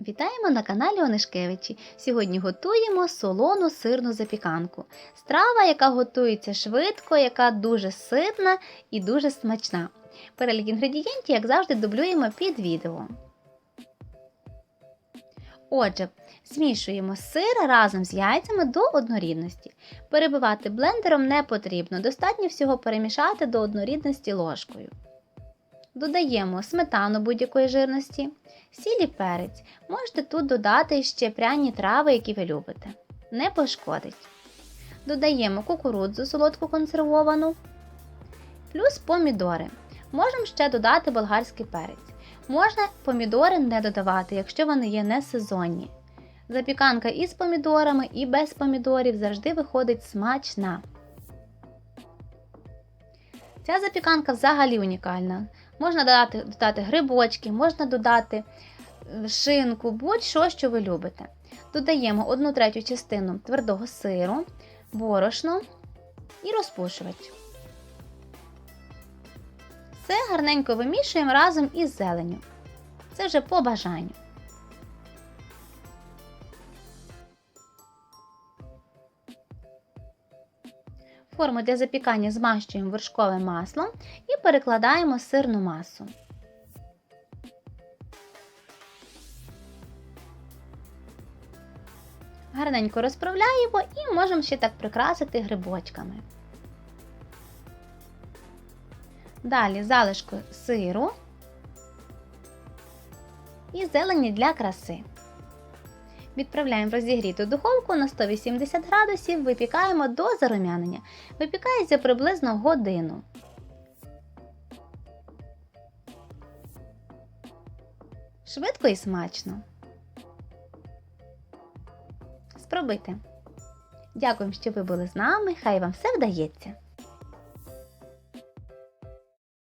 Вітаємо на каналі Онишкевичі. Сьогодні готуємо солону сирну запіканку. Страва, яка готується швидко, яка дуже ситна і дуже смачна. Перелік інгредієнтів, як завжди, дублюємо під відео. Отже, змішуємо сир разом з яйцями до однорідності. Перебивати блендером не потрібно, достатньо всього перемішати до однорідності ложкою. Додаємо сметану будь-якої жирності, сіль і перець. Можете тут додати ще пряні трави, які ви любите. Не пошкодить. Додаємо кукурудзу солодку консервовану, плюс помідори. Можемо ще додати болгарський перець. Можна помідори не додавати, якщо вони є не сезонні. Запіканка із помідорами і без помідорів завжди виходить смачна. Ця запіканка взагалі унікальна. Можна додати, додати грибочки, можна додати е, шинку, будь-що, що ви любите. Додаємо 1 третю частину твердого сиру, борошно і розпушувач. Це гарненько вимішуємо разом із зеленю. Це вже по бажанню. Форму для запікання змащуємо вершковим маслом і перекладаємо сирну масу. Гарненько розправляємо і можемо ще так прикрасити грибочками. Далі залишки сиру і зелені для краси. Відправляємо в розігріту духовку на 180 градусів, випікаємо до зарум'янення. Випікається приблизно годину. Швидко і смачно. Спробуйте. Дякуємо, що ви були з нами. Хай вам все вдається!